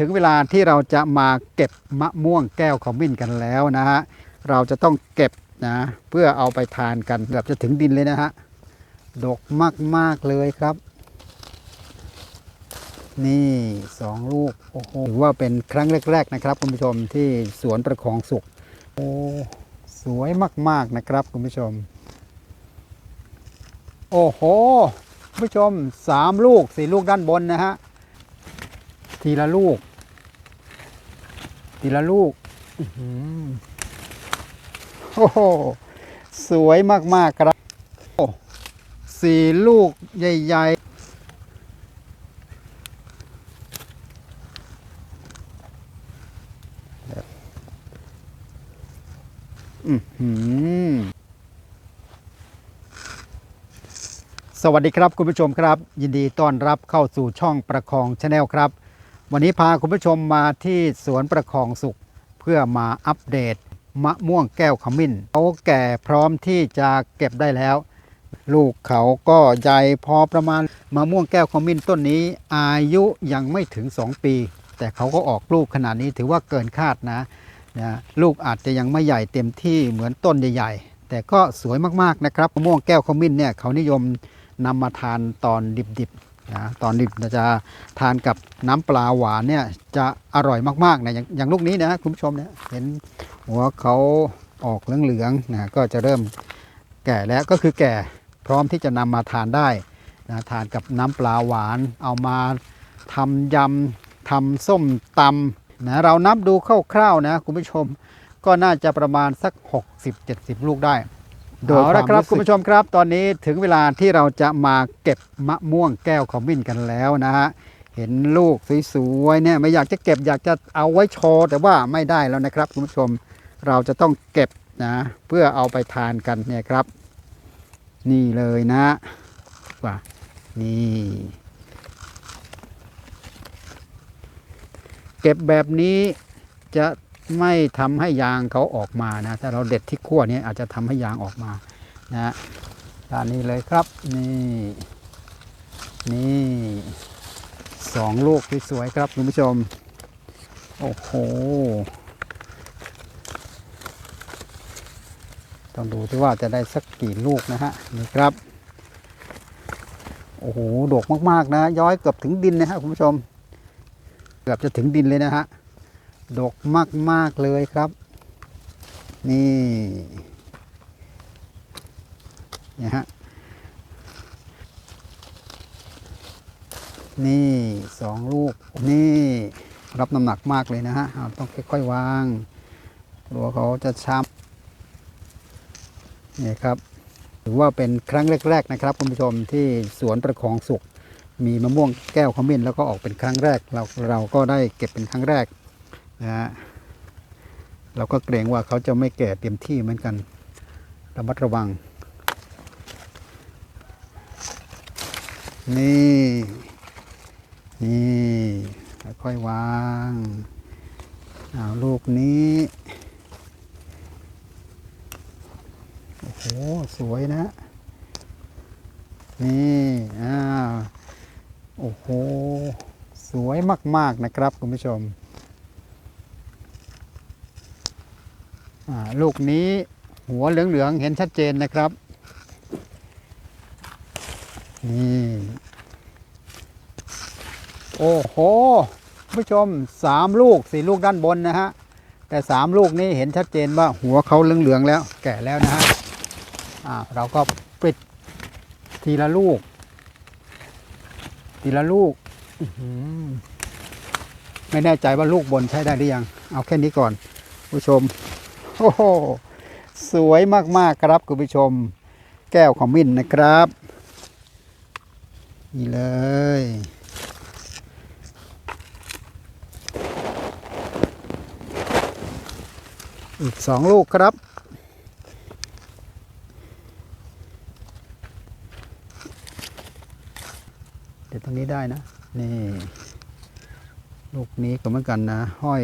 ถึงเวลาที่เราจะมาเก็บมะม่วงแก้วขมิ้นกันแล้วนะฮะ เราจะต้องเก็บนะเพื่อเอาไปทานกันเกือบจะถึงดินเลยนะฮะ ดกมาก ๆ เลยครับ นี่สองลูก โอ้โหถือว่าเป็นครั้งแรก ๆ นะครับ คุณผู้ชมที่สวนประคองสุข โอ้ สวยมาก ๆ นะครับ คุณผู้ชม โอ้โห คุณผู้ชมสามลูกสี่ลูกด้านบนนะฮะทีละลูก ทีละลูกโอ้โห สวยมาก ๆ ครับโอ้สี่ลูกใหญ่ ๆสวัสดีครับคุณผู้ชมครับ ยินดีต้อนรับเข้าสู่ช่องประคองชาแนลครับ วันนี้พาคุณผู้ชมมาที่สวนประคองสุข เพื่อมาอัปเดตมะม่วงแก้วขมิ้นเขาแก่พร้อมที่จะเก็บได้แล้ว ลูกเขาก็ใหญ่พอประมาณมะม่วงแก้วขมิ้นต้นนี้อายุยังไม่ถึง 2 ปี แต่เขาก็ออกลูกขนาดนี้ถือว่าเกินคาดนะนะลูกอาจจะยังไม่ใหญ่เต็มที่เหมือนต้นใหญ่ ๆ แต่ก็สวยมากๆนะครับมะม่วงแก้วขมิ้นเนี่ยเขานิยมนำมาทานตอนดิบๆ นะตอนดิบจะทานกับน้ำปลาหวานเนี่ยจะอร่อยมากๆนะอย่างอย่างลูกนี้นะคุณผู้ชมเนี่ยเห็นหัวเขาออกเหลืองๆนะก็จะเริ่มแก่แล้วก็คือแก่พร้อมที่จะนำมาทานได้นะทานกับน้ำปลาหวานเอามาทำยำทำส้มตำนะเรานับดูคร่าวๆนะคุณผู้ชมก็น่าจะประมาณสัก 60-70 ลูกได้ โดยละครับคุณผู้ชมครับ ตอนนี้ถึงเวลาที่เราจะมาเก็บมะม่วงแก้วขมิ้นกันแล้วนะฮะเห็นลูกสวยๆเนี่ยไม่อยากจะเก็บอยากจะเอาไว้โชว์แต่ว่าไม่ได้แล้วนะครับคุณผู้ชมเราจะต้องเก็บนะเพื่อเอาไปทานกันเนี่ยครับ นี่เลยนะว่านี่เก็บแบบนี้จะ ไม่ทำให้ยางเขาออกมานะ ถ้าเราเด็ดที่ขั้วนี้อาจจะทำให้ยางออกมานะด้านนี้เลยครับ นี่ นี่สองลูกสวยๆครับคุณผู้ชม โอ้โห ต้องดูที่ว่าจะได้สักกี่ลูกนะฮะ นี่ครับ โอ้โหดกมากๆนะ ย้อยเกือบถึงดินนะฮะคุณผู้ชม เกือบจะถึงดินเลยนะฮะ ดกมาก ๆ เลยครับ นี่นี่ยฮะนี่สองลูก นี่รับน้ำหนักมากเลยนะฮะเอาต้องค่อย ๆ วางกลัวเขาจะช้ำนี่ครับถือว่าเป็นครั้งแรก ๆ นะครับคุณผู้ชมที่สวนประคองสุข มีมะม่วงแก้วขมิ้นแล้วก็ออกเป็นครั้งแรก เราเราก็ได้เก็บเป็นครั้งแรก นะฮะเราก็เกรงว่าเขาจะไม่แก่เต็มที่เหมือนกันระมัดระวัง นี่ นี่ค่อยๆวางเอาลูกนี้โอ้โหสวยนะ นี่อ้าวโอ้โห สวยมาก ๆ นะครับ คุณผู้ชม อ่า ลูกนี้หัวเหลืองๆเห็นชัดเจนนะครับนี่โอ้โหผู้ชมสามลูกสี่ลูกด้านบนนะฮะ แต่สามลูกนี้เห็นชัดเจนว่าหัวเขาเหลืองๆแล้ว แก่แล้วนะฮะอ่าเราก็ปิดทีละลูก ทีละลูกไม่แน่ใจว่าลูกบนใช้ได้หรือยัง เอาแค่นี้ก่อน ผู้ชม โอ้โหสวยมากๆครับคุณผู้ชม แก้วขมิ้นนะครับ นี่เลย อีกสองลูกครับ เดี๋ยวตรงนี้ได้นะ นี่ ลูกนี้ก็เหมือนกันนะ ห้อย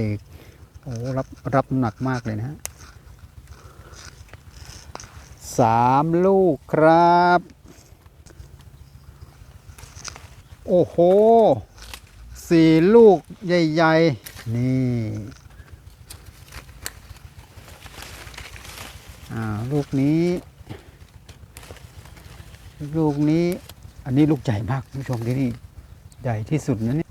โอ้รับรับหนักมากเลยนะฮะ สามลูกครับ โอ้โหสี่ลูกใหญ่ ๆ นี่อ่าลูกนี้ ลูกนี้อันนี้ลูกใหญ่มากคุณผู้ชมที่นี่ใหญ่ที่สุดนะเนี่ย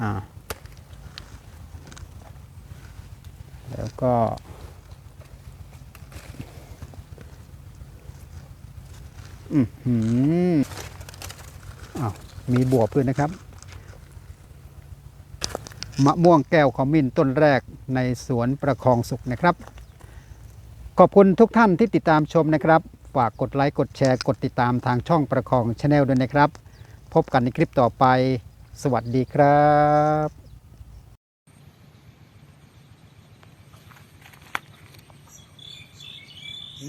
อ่า แล้ว ก็ อือหืออ้าวมีบวบด้วยนะครับ มะม่วงแก้วขมิ้นต้นแรกในสวนประคองสุขนะครับ ขอบคุณทุกท่านที่ติดตามชมนะครับ ฝากกดไลค์กดแชร์กดติดตามทางช่องประคองชาแนลด้วยนะครับ พบกันในคลิปต่อไป สวัสดีครับ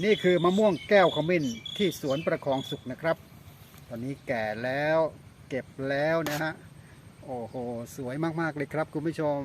นี่คือมะม่วงแก้วขมิ้นที่สวนประคองสุขนะครับ ตอนนี้แก่แล้วเก็บแล้วนะฮะ โอ้โห สวยมาก ๆ เลยครับคุณผู้ชม